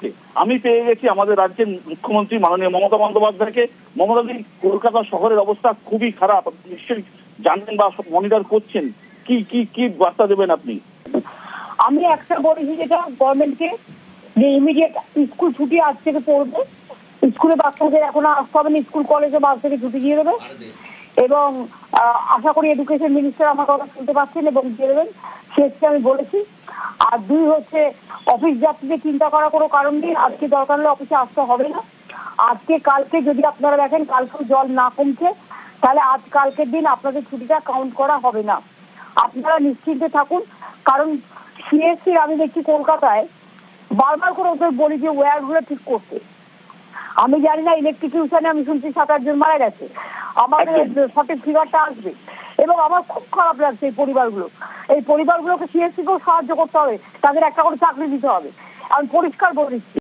হয়েছে আমি পেয়ে গেছি আমাদের রাজ্যের মুখ্যমন্ত্রী মাননীয় মমতা বন্দ্যোপাধ্যায়কে। মমতাদি কলকাতা শহরের অবস্থা খুবই খারাপ। নিশ্চয়ই জানেন বা মনিটর করছেন। কি কি কি বার্তা দেবেন আপনি? আমি একটা বলেছি যেটা গভর্নমেন্টকে যে ইমিডিয়েট স্কুল ছুটি আজ থেকে পড়বে স্কুলে বাচ্চাদের এখন আসতে হবে না স্কুল কলেজে বাস থেকে ছুটি দিয়ে দেবে। এবং আশা করি এডুকেশন মিনিস্টার আমার কথা শুনতে পাচ্ছেন এবং দেবেন সেটা আমি বলেছি। আর দুই হচ্ছে অফিস যাত্রীদের চিন্তা করার কোনো কারণ নেই। আজকে দরকার হলে অফিসে আসতে হবে না। আজকে, কালকে যদি আপনারা দেখেন, কালকেও জল না কমছে, তাহলে আজ কালকের দিন আপনাদের ছুটিটা কাউন্ট করা হবে না। আপনারা নিশ্চিন্তে থাকুন। কারণ সিএসসি আমি দেখছি কলকাতায়, বারবার করে ওদের বলি যে ওয়্যারগুলো ঠিক করতে। আমি জানি না ইলেকট্রিকিউশনে আমি শুনছি সাত আটজন মারা গেছে। আমার সঠিক ফিগারটা আসবে। এবং আমার খুব খারাপ লাগছে এই পরিবারগুলো। এই পরিবারগুলোকে সিএসসি কেও সাহায্য করতে হবে। তাদের একটা করে চাকরি দিতে হবে। আমি পরিষ্কার বলেছি